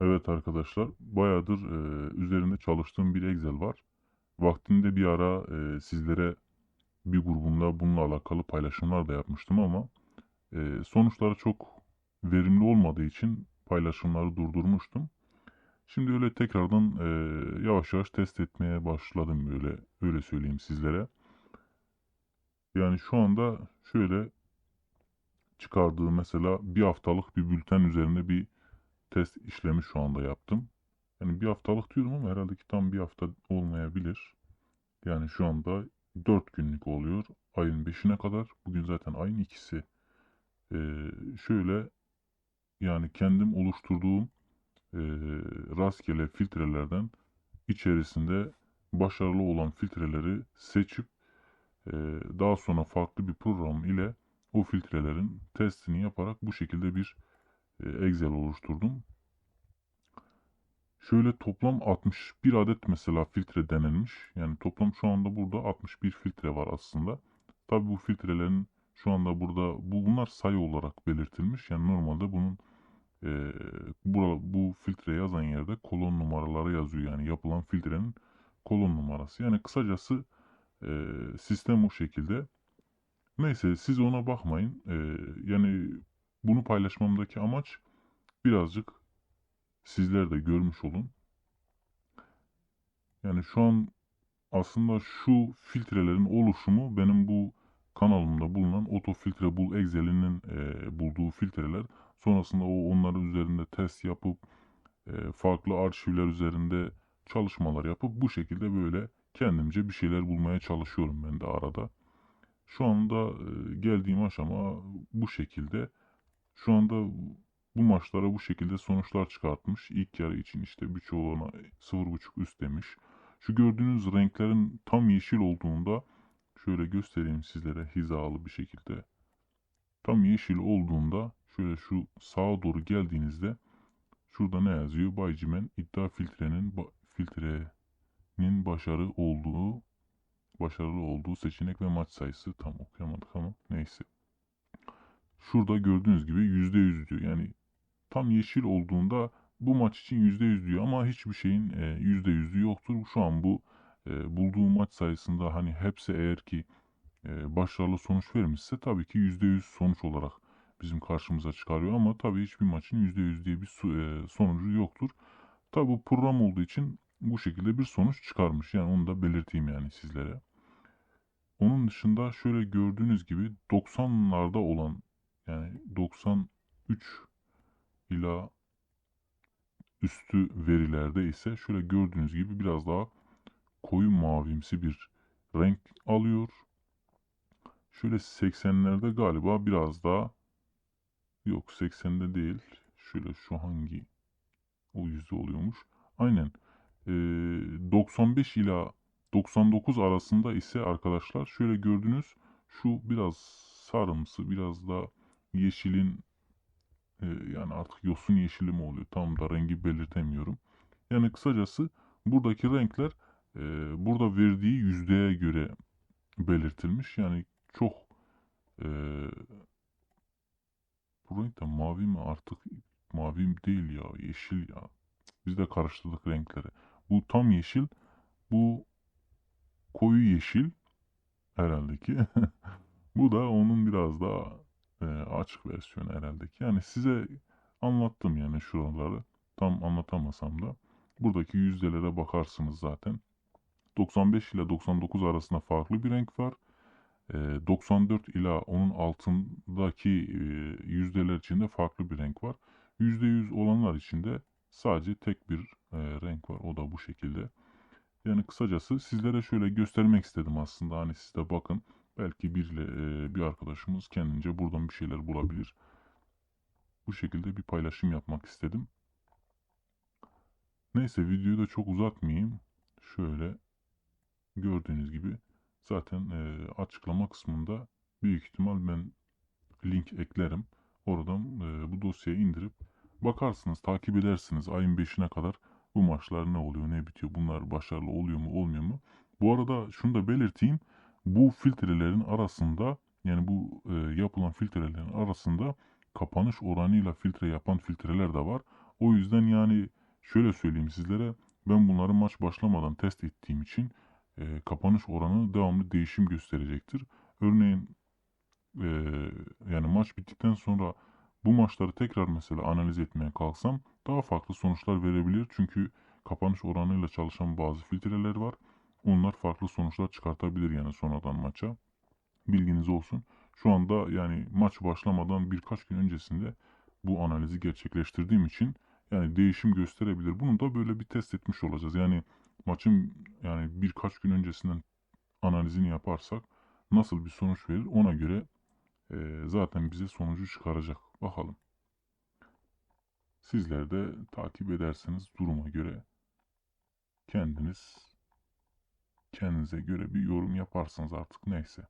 Evet arkadaşlar, bayağıdır e, üzerinde çalıştığım bir Excel var. Vaktinde bir ara e, sizlere bir grubumda bununla alakalı paylaşımlar da yapmıştım ama e, sonuçları çok verimli olmadığı için paylaşımları durdurmuştum. Şimdi öyle tekrardan e, yavaş yavaş test etmeye başladım böyle öyle söyleyeyim sizlere. Yani şu anda şöyle çıkardığı mesela bir haftalık bir bülten üzerinde bir test işlemi şu anda yaptım. Yani bir haftalık diyorum ama herhalde ki tam bir hafta olmayabilir. Yani şu anda 4 günlük oluyor. Ayın 5'ine kadar. Bugün zaten ayın ikisi. Ee, şöyle yani kendim oluşturduğum e, rastgele filtrelerden içerisinde başarılı olan filtreleri seçip e, daha sonra farklı bir program ile o filtrelerin testini yaparak bu şekilde bir Excel oluşturdum. Şöyle toplam 61 adet mesela filtre denenmiş. Yani toplam şu anda burada 61 filtre var aslında. Tabi bu filtrelerin şu anda burada bu bunlar sayı olarak belirtilmiş. Yani normalde bunun e, bu, bu filtre yazan yerde kolon numaraları yazıyor. Yani yapılan filtrenin kolon numarası. Yani kısacası e, sistem o şekilde. Neyse siz ona bakmayın. E, yani bunu paylaşmamdaki amaç birazcık sizler de görmüş olun. Yani şu an aslında şu filtrelerin oluşumu benim bu kanalımda bulunan Otofiltre Bul Excel'inin e, bulduğu filtreler. Sonrasında o onların üzerinde test yapıp e, farklı arşivler üzerinde çalışmalar yapıp bu şekilde böyle kendimce bir şeyler bulmaya çalışıyorum ben de arada. Şu anda e, geldiğim aşama bu şekilde. Şu anda bu maçlara bu şekilde sonuçlar çıkartmış. İlk yarı için işte birçoğuna 0.5 üst demiş. Şu gördüğünüz renklerin tam yeşil olduğunda şöyle göstereyim sizlere hizalı bir şekilde. Tam yeşil olduğunda şöyle şu sağa doğru geldiğinizde şurada ne yazıyor? Baycimen iddia filtrenin filtrenin başarı olduğu başarılı olduğu seçenek ve maç sayısı tam okuyamadık ama neyse. Şurada gördüğünüz gibi %100 diyor. Yani tam yeşil olduğunda bu maç için %100 diyor ama hiçbir şeyin e, %100'ü yoktur. Şu an bu e, bulduğu maç sayısında hani hepsi eğer ki e, başarılı sonuç vermişse tabii ki %100 sonuç olarak bizim karşımıza çıkarıyor ama tabii hiçbir maçın %100 diye bir e, sonucu yoktur. Tabii bu program olduğu için bu şekilde bir sonuç çıkarmış. Yani onu da belirteyim yani sizlere. Onun dışında şöyle gördüğünüz gibi 90'larda olan yani 93 ila üstü verilerde ise şöyle gördüğünüz gibi biraz daha koyu mavimsi bir renk alıyor. Şöyle 80'lerde galiba biraz daha yok 80'de değil. Şöyle şu hangi o yüzde oluyormuş. Aynen. Ee, 95 ila 99 arasında ise arkadaşlar şöyle gördüğünüz şu biraz sarımsı biraz da yeşilin e, yani artık yosun yeşili mi oluyor tam da rengi belirtemiyorum. Yani kısacası buradaki renkler e, burada verdiği yüzdeye göre belirtilmiş. Yani çok e, bu renk de mavi mi artık mavi değil ya yeşil ya. Biz de karıştırdık renkleri. Bu tam yeşil. Bu koyu yeşil herhalde ki. bu da onun biraz daha e, açık versiyonu herhalde ki. Yani size anlattım yani şuraları. Tam anlatamasam da. Buradaki yüzdelere bakarsınız zaten. 95 ile 99 arasında farklı bir renk var. E, 94 ila onun altındaki e, yüzdeler içinde farklı bir renk var. %100 olanlar içinde sadece tek bir e, renk var. O da bu şekilde. Yani kısacası sizlere şöyle göstermek istedim aslında. Hani siz de bakın. Belki bir, e, bir arkadaşımız kendince buradan bir şeyler bulabilir. Bu şekilde bir paylaşım yapmak istedim. Neyse videoyu da çok uzatmayayım. Şöyle gördüğünüz gibi zaten e, açıklama kısmında büyük ihtimal ben link eklerim. Oradan e, bu dosyayı indirip bakarsınız, takip edersiniz ayın 5'ine kadar bu maçlar ne oluyor, ne bitiyor, bunlar başarılı oluyor mu, olmuyor mu? Bu arada şunu da belirteyim. Bu filtrelerin arasında yani bu e, yapılan filtrelerin arasında kapanış oranıyla filtre yapan filtreler de var. O yüzden yani şöyle söyleyeyim sizlere ben bunları maç başlamadan test ettiğim için e, kapanış oranı devamlı değişim gösterecektir. Örneğin e, yani maç bittikten sonra bu maçları tekrar mesela analiz etmeye kalksam daha farklı sonuçlar verebilir. Çünkü kapanış oranıyla çalışan bazı filtreler var. Onlar farklı sonuçlar çıkartabilir yani sonradan maça. Bilginiz olsun. Şu anda yani maç başlamadan birkaç gün öncesinde bu analizi gerçekleştirdiğim için yani değişim gösterebilir. Bunu da böyle bir test etmiş olacağız. Yani maçın yani birkaç gün öncesinden analizini yaparsak nasıl bir sonuç verir ona göre e, zaten bize sonucu çıkaracak. Bakalım. Sizler de takip ederseniz duruma göre kendiniz kendinize göre bir yorum yaparsınız artık neyse.